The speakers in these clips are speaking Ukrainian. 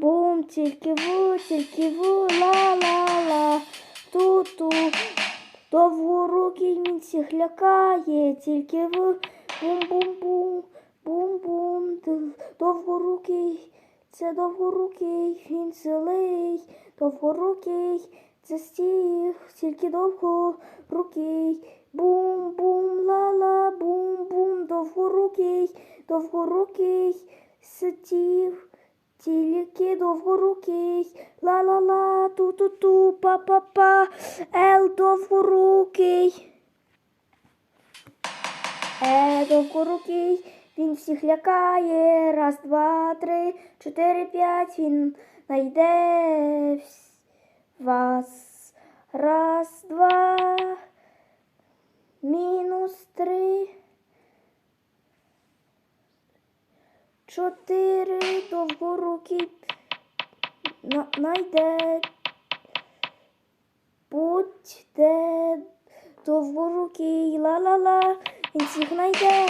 Бум, тільки ву, тільки ву, ла-ла-ла, ту-ту. Довгорукий він всіх лякає, тільки ву, бум-бум-бум, бум-бум. Довгорукий, це довгорукий, він злий, довгорукий, це стіг, тільки довгорукий. Бум-бум, ла-ла, бум-бум, довгорукий, довгорукий, сидів. Тільки довгорукий, ла-ла-ла, ту-ту-ту, па-па-па, ел довгорукий. Е, довгорукий, він всіх лякає. Раз, два, три, чотири, п'ять. Він найде вас. Раз, два, мінус три. Чотири довгорукий на- найде. Будьте довгорукий, ла-ла-ла, він всіх найде.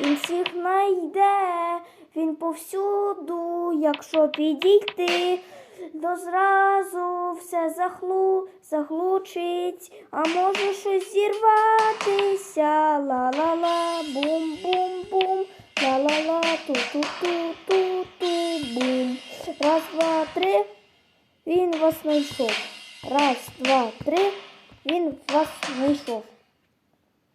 Він всіх найде, він повсюду, якщо підійти, то зразу все захлу, заглучить, а може щось зірватися. Ла-ла-ла, бум-бум-бум, ла-ла-ла, ту-ту-ту-ту-ту-бум. Раз, два, три, він вас знайшов. Раз, два, три, він вас знайшов.